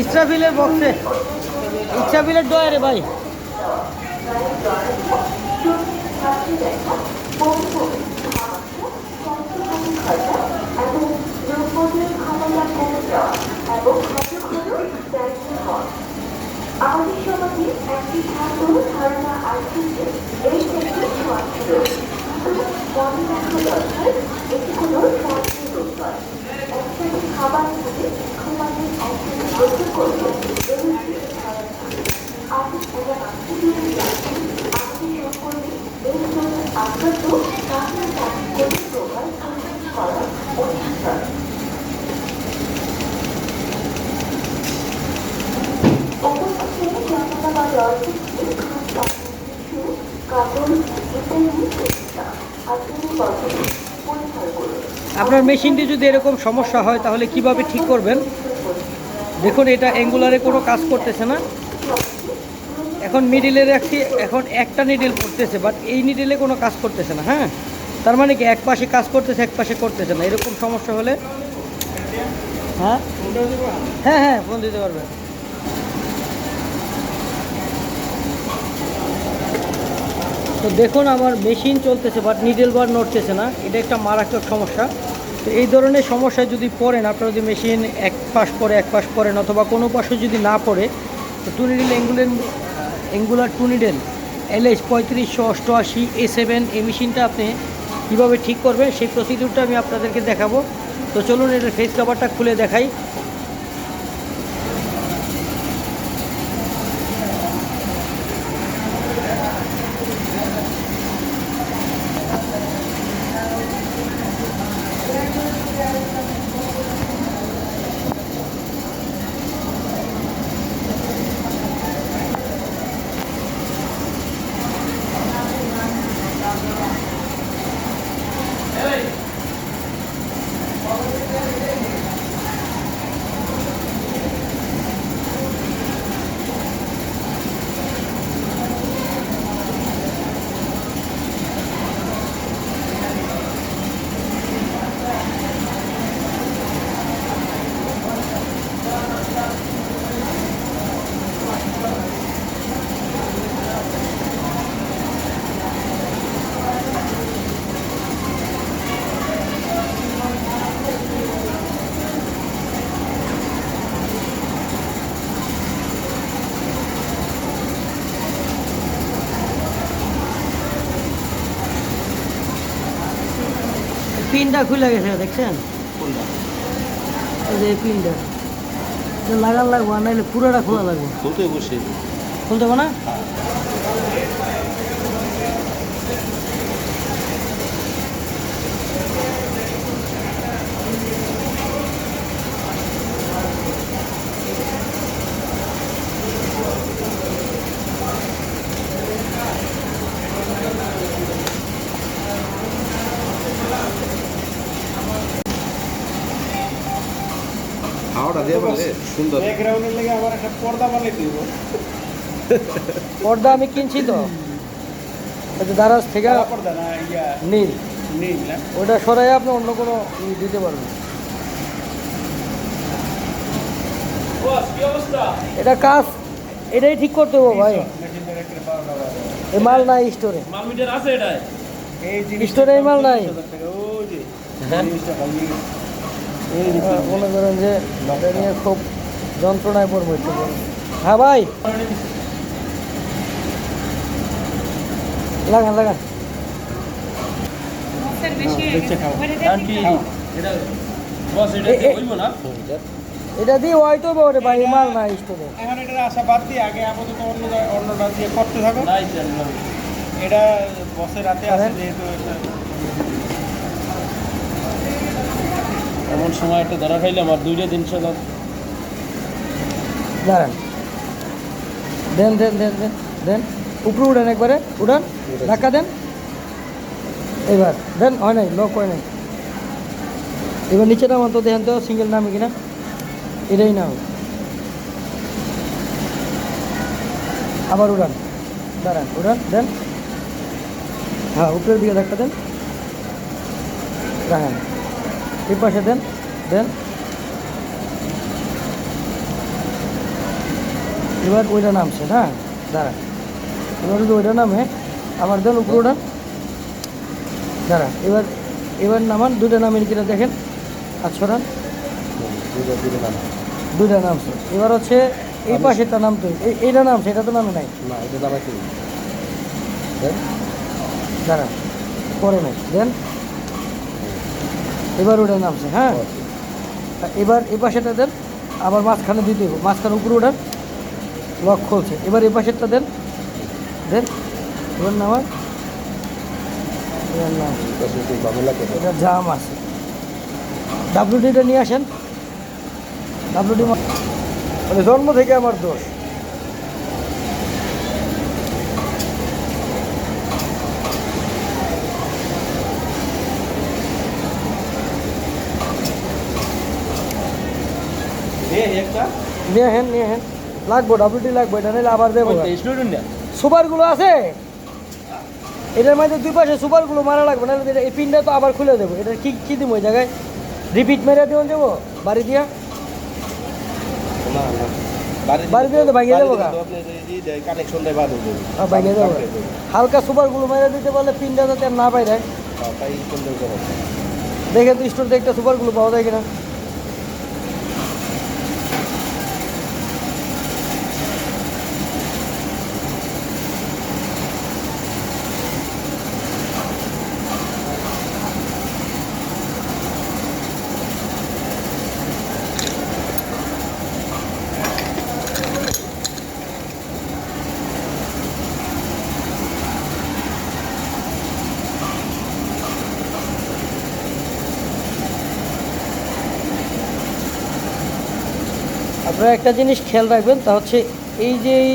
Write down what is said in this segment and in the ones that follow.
ইসরাফিলের বক্সে। ইসরাফিলের রে ভাই। আমাদের সমাজে একটি ছাত্র ধারণা আছে যে এই ক্ষেত্রে স্বাস্থ্য কিন্তু মনে রাখা দরকার এটি কোনো স্বাস্থ্য রোগ নয় একসাথে খাবার খেলে ঘুমানোর একসাথে গ্রহণ করলে এমনকি আপনি পুরো মাত্র দিয়ে রাখেন আমাদের সকলে এই জন্য আক্রান্ত তাহলে তাকে কোনো প্রকার করা উচিত নয় অবশ্যই যন্ত্রণা বা জ্বর থেকে খাদ্য শিশু আপনার মেশিনটি যদি এরকম সমস্যা হয়, তাহলে কীভাবে ঠিক করবেন? দেখুন, এটা অ্যাঙ্গুলারে কোনো কাজ করতেছে না। এখন মিডিলে রাখছি এখন একটা নিডেল পড়তেছে বাট এই নিডেলে কোনো কাজ করতেছে না হ্যাঁ? তার মানে কি, এক পাশে কাজ করতেছে, এক পাশে করতেছে না, এরকম সমস্যা হলে? হ্যাঁ? হ্যাঁ হ্যাঁ ফোন দিতে পারবেন তো দেখুন, আমার মেশিন চলতেছে বাট নিডেল বার নড়তেছে না, এটা একটা মারাত্মক সমস্যা। তো এই ধরনের সমস্যায় যদি পড়েন, আপনার যদি মেশিন এক পাশ পরে এক পাশ পড়েন, অথবা কোনো পাশে যদি না পড়ে, তো two needle angular two needle LS পঁয়ত্রিশশো অষ্টআশি এ সেভেন এই মেশিনটা আপনি কীভাবে ঠিক করবেন সেই প্রসিডিউরটা আমি আপনাদেরকে দেখাবো। তো চলুন এটার ফেস কাভারটা খুলে দেখাই। পিনটা খুলে গেছে দেখছেন? এই যে পিনটা লাগান লাগবো নাহলে পুরোটা খোলা লাগবে। খুলতে বসে। খুলতে না? ব্যাকগ্রাউন্ডের লেগে আবার একটা পর্দা বানিয়ে দিব। পর্দা আমি কিনছি তো। দারাজ থেকে পর্দা না ইয়া। নীল। নীল ওটা সরাই আপনি অন্য কোনো দিতে পারবেন। এটা কাজ এটাই ঠিক করতে হবে ভাই। মাল নাই স্টোরে। স্টোরে মাল নাই? মনে করেন যে এটা নিয়ে খুব যন্ত্রণায় পড়ব হ্যাঁ ভাই। লাগান লাগান। কি এটা বস এটা এটা দিয়ে হয়তো ওরে ভাই মাল নাই স্টোরে এখন এটার আশা বাদ দিয়ে আগে আপাতত অন্য অন্যটা দিয়ে করতে থাকো এটা বসের রাতে আছে যেহেতু এটা- এমন সময় একটা ধরা খাইলাম আর দুইটা তিনশো দাম দাঁড়ান। দেন দেন দেন দেন দেন। উপরে উঠান একবারে, উঠান, ধাক্কা দেন। এবার দেন, হয় নাই, লক হয় নাই। এবার নিচে নামান তো দেখেন তো সিঙ্গেল নামে কিনা। এটাই নাম আবার উড়ান দাঁড়ান উড়ান দেন। হ্যাঁ উপরের দিকে ধাক্কা দেন। রাখেন এই পাশে দেন দেন। এবার ওইটা নামছে না দাঁড়া এবার যদি ওইটা নামে আবার দেন উপরে ওঠান। দাঁড়া এবার এবার নামান দুইটা নামের কিনা দেখেন। আর ছড়ান। দুইটা নামছে। এবার হচ্ছে এই পাশেটা নামতো এই- এইটা নামছে এটা তো নামে নাই। না এটা দাঁড়া পরে নাই। দেন। এবার ওটা নামছে হ্যাঁ? এবার এ পাশেটা দেন, আবার মাঝখানে দিতে হবে, মাঝখানে উপরে ওঠান লক খুলছে। এবার এ পাশেরটা দেন দেন, এবার নামান। এবার নামছে এটা জাম আছে। ডাব্লিউডিটা নিয়ে আসেন। ডাব্লিউডি মানে জন্ম থেকে আমার দোষ। নিয়ে হেন নিয়ে হেন লাগবো ডাব্লিউডি লাগবো এটা নিলে আবার দেবো। সুপারগুলো আছে? এটার মধ্যে দুই পাশে সুপারগুলো মারা লাগবে এটা- এই পিনটা তো আবার খুলে দেবো। এটা কি কি দিব ওই জায়গায়? রিপিট মেরে দিয়ে দেবো? বাড়ি দিয়া? বাড়ি দিয়ে তো ভাঙিয়ে দেবো গা। কানেকশন দেয় বাদ হয়ে হ্যাঁ, ভাঙিয়ে দেবো। হালকা সুপারগুলো মেরে দিতে পারলে পিনটা যাতে না বাইরে তাই দেখে তো স্টোর থেকে একটা সুপারগুলো পাওয়া যায় কিনা। আপনারা একটা জিনিস খেয়াল রাখবেন, তা হচ্ছে এই যে এই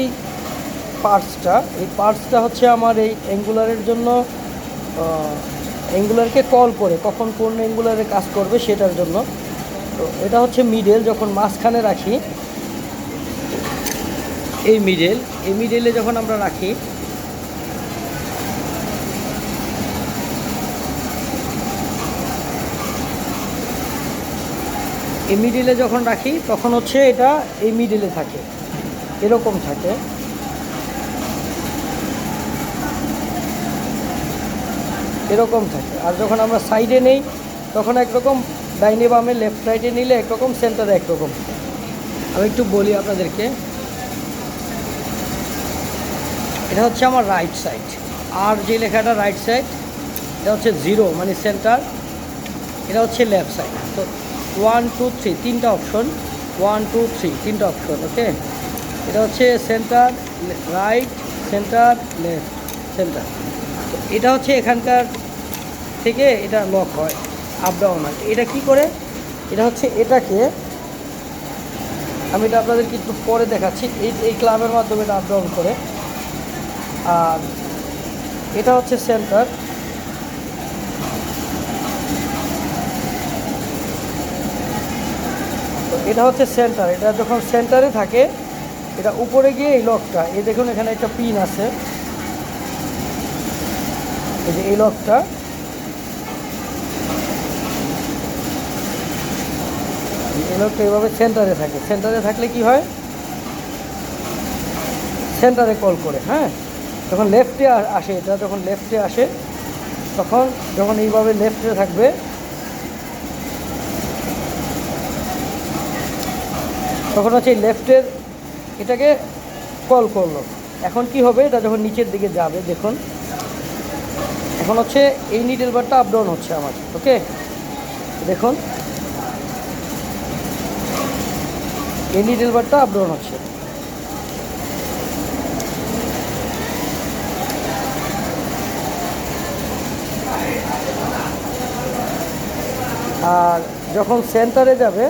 পার্টসটা এই পার্টসটা হচ্ছে আমার এই অ্যাঙ্গুলারের জন্য অ্যাঙ্গুলারকে কল করে কখন কোন অ্যাঙ্গুলারে কাজ করবে সেটার জন্য। তো এটা হচ্ছে মিডেল, যখন মাঝখানে রাখি, এই মিডেল, এই মিডেলে যখন আমরা রাখি এই মিডিলে যখন রাখি, তখন হচ্ছে এটা এই মিডিলে থাকে। এরকম থাকে। এরকম থাকে। আর যখন আমরা সাইডে নেই, তখন একরকম ডাইনে বামে লেফট সাইডে নিলে একরকম সেন্টারে একরকম। আমি একটু বলি আপনাদেরকে। এটা হচ্ছে আমার রাইট সাইড আর যে লেখাটা রাইট সাইড এটা হচ্ছে জিরো মানে সেন্টার এটা হচ্ছে লেফট সাইড তো ওয়ান টু থ্রি তিনটা অপশন ওয়ান টু থ্রি তিনটা অপশন ওকে এটা হচ্ছে centre right centre left centre এটা হচ্ছে এখানকার থেকে এটা লক হয় আপ ডাউন হয়। এটা কি করে? এটা হচ্ছে এটাকে আমি এটা আপনাদেরকে একটু পরে দেখাচ্ছি। এই এই ক্লাবের মাধ্যমে এটা আপ ডাউন করে। আর এটা হচ্ছে সেন্টার এটা হচ্ছে সেন্টার এটা যখন সেন্টারে থাকে, এটা উপরে গিয়ে এই লকটা এই দেখুন এখানে একটা পিন আছে। এই যে এই লকটা এই লকটা এইভাবে সেন্টারে থাকে। সেন্টারে থাকলে কি হয়? সেন্টারে কল করে হ্যাঁ? যখন লেফটে আসে, এটা যখন লেফটে আসে, তখন যখন এইভাবে লেফটে থাকবে তখন হচ্ছে লেফটের এটাকে কল করল। এখন কি হবে? এটা যখন নিচের দিকে যাবে, দেখুন। এখন হচ্ছে এই নিডেল বারটা আপ ডাউন হচ্ছে আমার ওকে দেখুন। এই নিডেল বারটা আপ ডাউন হচ্ছে। আর যখন সেন্টারে যাবে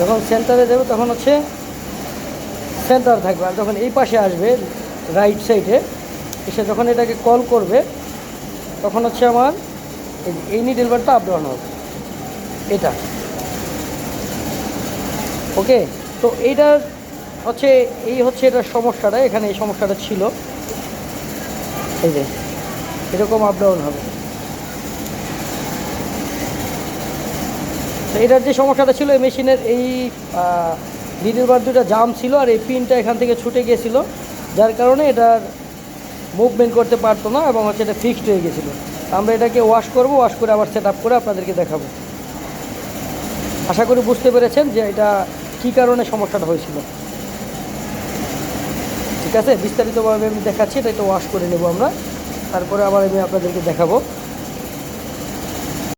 যখন সেন্টারে যাবে, তখন হচ্ছে সেন্টার থাকবে। আর যখন এই পাশে আসবে রাইট সাইডে এসে যখন এটাকে কল করবে, তখন হচ্ছে আমার এই- এই নিডেল বারটা আপ ডাউন হবে। এটা। ওকে? তো এইটার হচ্ছে, এই হচ্ছে এটার সমস্যাটা। এখানে এই সমস্যাটা ছিল। এই যে, এরকম আপ ডাউন হবে। তো এটার যে সমস্যাটা ছিল, এই মেশিনের এই লিডের বার দুটা জাম ছিল আর এই পিনটা এখান থেকে ছুটে গিয়েছিল যার কারণে এটার মুভমেন্ট করতে পারতো না এবং হচ্ছে এটা ফিক্সড হয়ে গেছিল। আমরা এটাকে ওয়াশ করব ওয়াশ করে আবার সেট করে আপনাদেরকে দেখাবো। আশা করি বুঝতে পেরেছেন যে এটা কী কারণে সমস্যাটা হয়েছিল। ঠিক আছে? বিস্তারিতভাবে আমি দেখাচ্ছি, এটা একটু ওয়াশ করে নেব আমরা। তারপরে আবার আমি আপনাদেরকে দেখাবো।